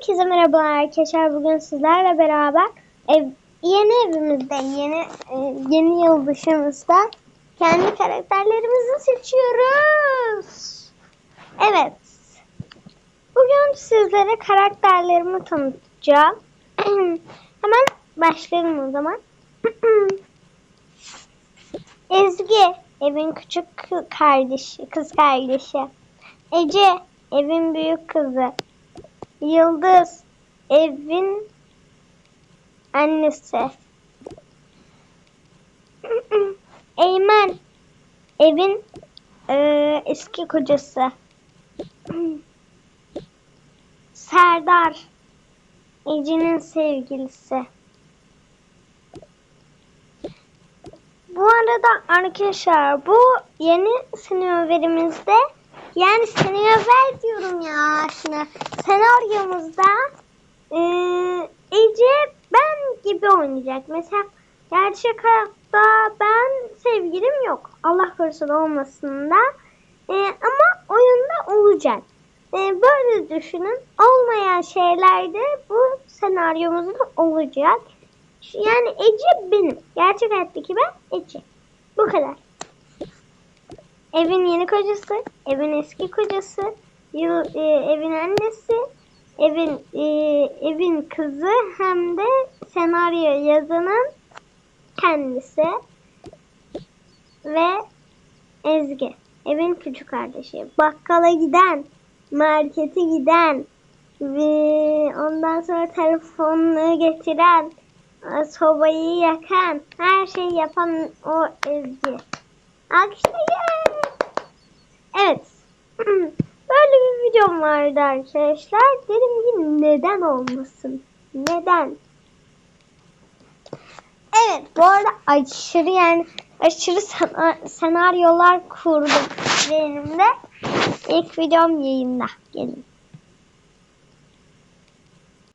Herkese merhabalar arkadaşlar. Bugün sizlerle beraber ev, yeni evimizde, yeni e, yeni yıl dışımızda kendi karakterlerimizi seçiyoruz. Evet. Bugün sizlere karakterlerimi tanıtacağım. Hemen başlayalım o zaman. Ezgi, evin küçük kardeşi, kız kardeşi. Ece, evin büyük kızı. Yıldız, evin annesi. Eymen, evin eee, eski kocası. Serdar, Ece'nin sevgilisi. Bu arada arkadaşlar bu yeni senaryolarımızda yani senaryo diyorum ya şimdi senaryomuzda eee, Ece ben gibi oynayacak. Mesela gerçek hayatta ben sevgilim yok. Allah korusun olmasın da. Eee, ama oyunda olacak. Eee, böyle düşünün. Olmayan şeylerde bu senaryomuzda olacak. Yani Ece benim. Gerçek hayattaki ben Ece. Bu kadar. Evin yeni kocası, evin eski kocası, yıl- e, evin annesi, evin e, evin kızı hem de senaryo yazanın kendisi ve Ezgi. Evin küçük kardeşi. Bakkala giden, markete giden ve ondan sonra telefonunu getiren, e, sobayı yakan, her şeyi yapan o Ezgi. Alkışlayın. Evet. Böyle bir videom vardı arkadaşlar. Dedim ki neden olmasın? Neden? Evet bu arada aşırı yani aşırı sena- senaryolar kurdum benim de. İlk videom yayında. Gelin.